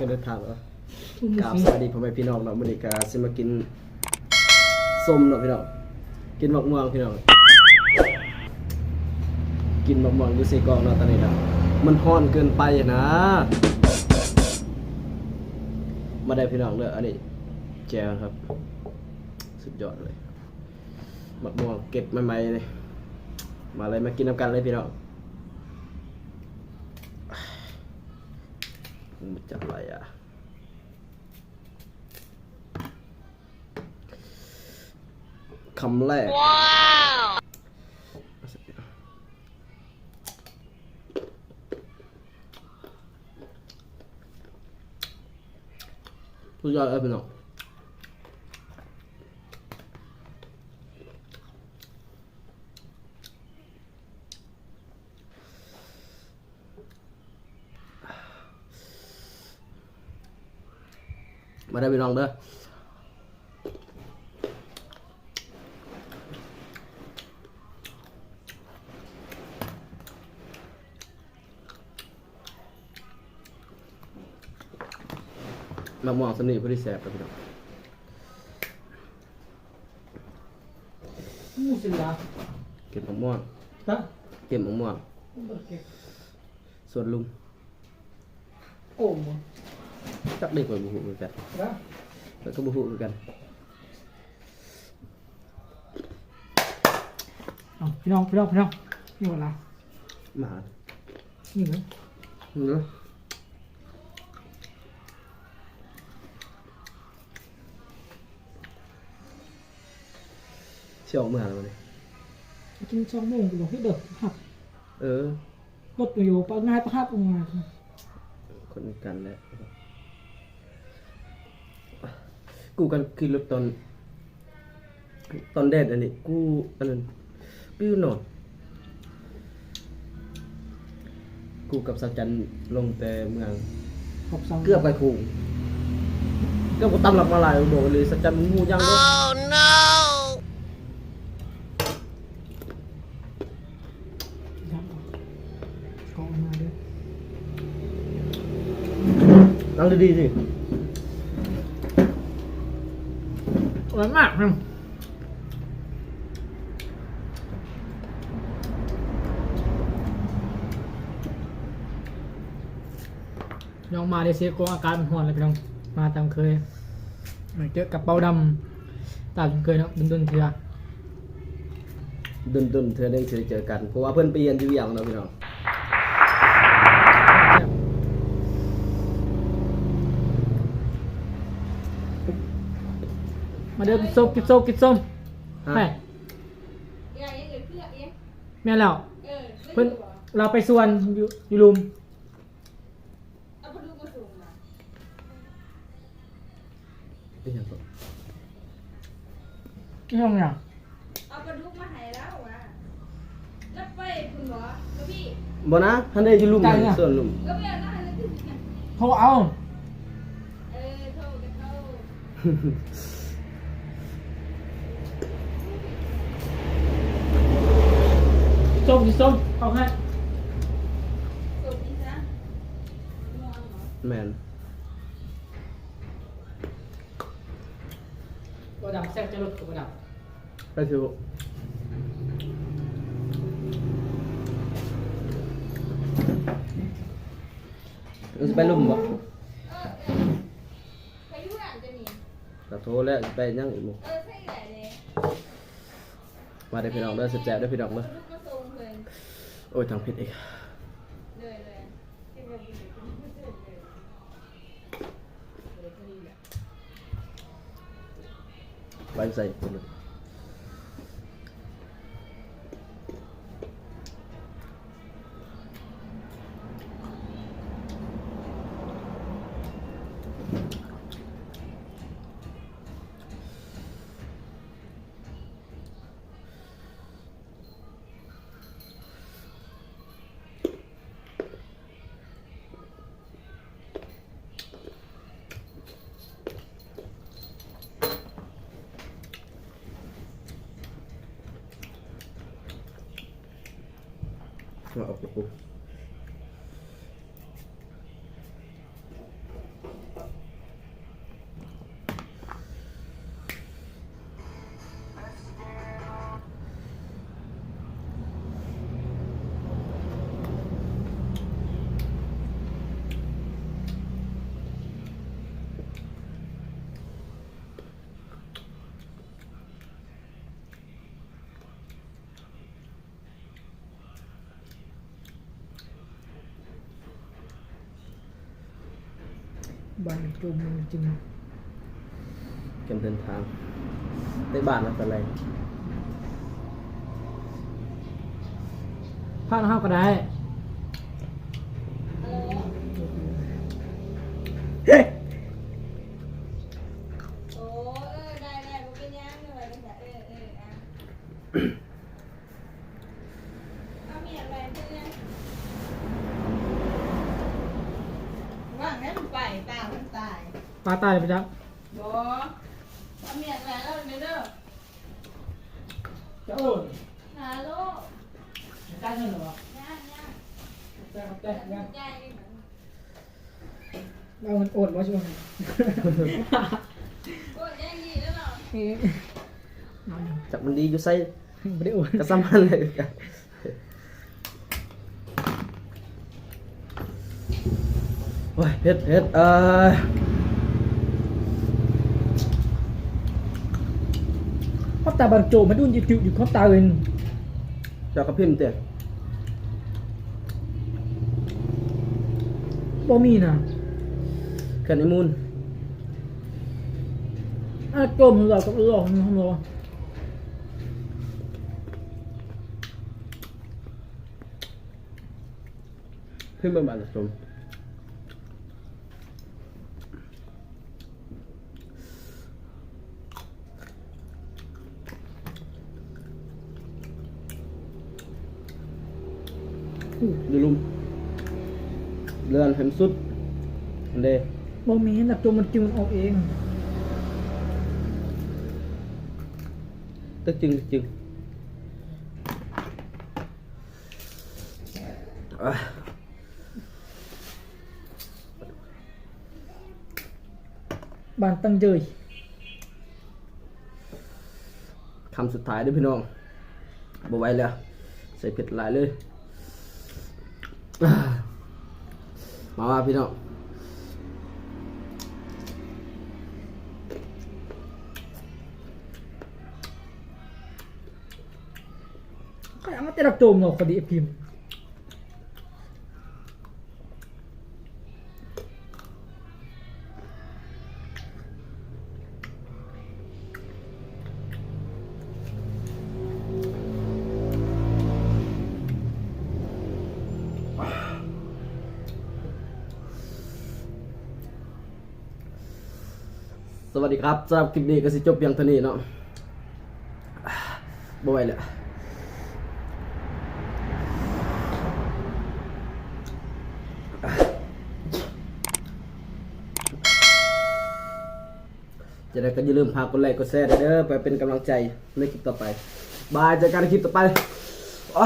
ก็เดินทางแล้วกราบสวัสดีพ่อแม่พี่น้องเนาะมื้อนี้ก็สิมากินส้มเนาะพี่น้อง กินมะม่วงพี่น้อง กินมะม่วงอยู่ใส่กล่องเนาะตอนนี้นะมันร้อนเกินไปนะ มาได้พี่น้องเด้ออันนี้แจวครับ สุดยอดเลยมะม่วงเก็บใหม่ๆเลย มาเลยมากินน้ำกันเลยพี่น้อง มันจะอะไรอะ คำแรก สุดยอดเลยพี่น้องมา ได้พี่น้องเด้อมะม่วงสนิทพอดีแสบครับพี่น้องมูสิลาเก็บมะม่วงฮะเก็บมะม่วงโอเคส่วนลุงโอ้โหจักเด็กกว่าบุหุเหมื อนกันนะแล้วก็บุหุเหมือนกันเอาพี่น้องพี่น้องพี่น้องนี่เวลาหมานี่เหรอเกินสองโมงกูบอกให้เด็กหักเออรถอยู่ปะง่ายปะหักงานคนกันแหละกูกันคือรถตอน ตอนแดดอันนี้กูอันนั้นกูอยู่นอนกูกับสัจจันลงแต่เมืองขอบสังเกือบไปคุงเกือบกูตำหลักมาหลายโดนเลยสัจจันมึงงูยังด้วยกองมาด้วยนั่งดีๆสิ อ ร่อยมากน้องมาได้เสียกองอาการมันห่อนเลยพี่น้อง มาตามเคยเจอกระเป๋าดำตามเคยเนาะดุนๆเถื่อดุนดุนเธอได้เธอเจอกัน เพราะว่าเพื่อนไปเรียนอยู่อย่างเนาะพี่น้อง มาเดินกินส้มกินส้มกินส้มฮะแม่อย่าเองเพื่อเองแม่แล้วเออเพิ่นเราไปส่วนอยู่อยู่ลุมเอาพดูกระสุนมาเป็นยังไงที่ห้องเนี่ยเอาปลาดุกมาให้แล้ววะแล้วไปคุณหมอก็พี่บ่นะท่านได้อยู่ลุ่มไหนส่วนลุ่มก็ไม่เอาหน้าเลยที่โทรเอาเออโทษกันเท่า ส้มกินส้มเอาให้สุดนี้ซะมองเหรอแมนกระดับแซ่บจะลดกระดับไปสิบุเราจะไปลุ่มบ่เออไปยุ่งอะจะมีก็โทรแล้วจะไปยังอีกหมู่เออใช่แหละเลยมาได้พี่น้องเด้อแซ่บๆเด้อพี่น้องปเด้อ โอ้ยทางผิดอีกเลยเลยที่เรากินไม่เจอเลยไปใส่คนนึงาอ บ้านจุ่มจริงเกมเดินทางได้บ้านแล้วแต่ไรพลาดห้าก็ได้ ตาเพิ่นตายปลาตายเลยพี่จักบ่เอาเมียไปแล้วเด้อเด้อจะโอ้ยฮัลโหลได้เงินหรอย่างย่างได้ครับได้ยังใจเอาเงินโอนมาช่วยโอ้ยยังดีแล้วเนาะเอาอยู่จับมันดีอยู่ไซไม่ได้โอนกระซ้ำมันเลย กันโอ้ยเผ็ดเผ็ดเออขอบตาบางโจมาดุนอยู่อยู่ขอบตาเงินเจ้ากระพิมพ์เตะบ่มีนะเขื่อนไอมูลอะโจมเรากับหลอกของเราพิมพ์เป็นบานสมดูลุม เรือนเห็นสุดอันเดบ่มีหลักโจมมันจึงมันออกเองตึกจึงตึกจึงอะบานตั้งเจยคำสุดท้ายเด้วยพี่น้องบไหวแล้ว ใส่เผ็ดหลายเลยอ่า มาว่าพี่น้องก็ยังไม่ได้รับโจมเราคดีพิมพ์ วัสดีครับสำหรับคลิปนี้ก็สิจบเพียงเท่านี้เนาะอ่าบไหล้วจะได้ก็อย่าลืมพากดไลค์กดแชร์เด้อไปเป็นกำลังใจในคลิปต่อไป บายเจอกันในคลิปต่อไปอ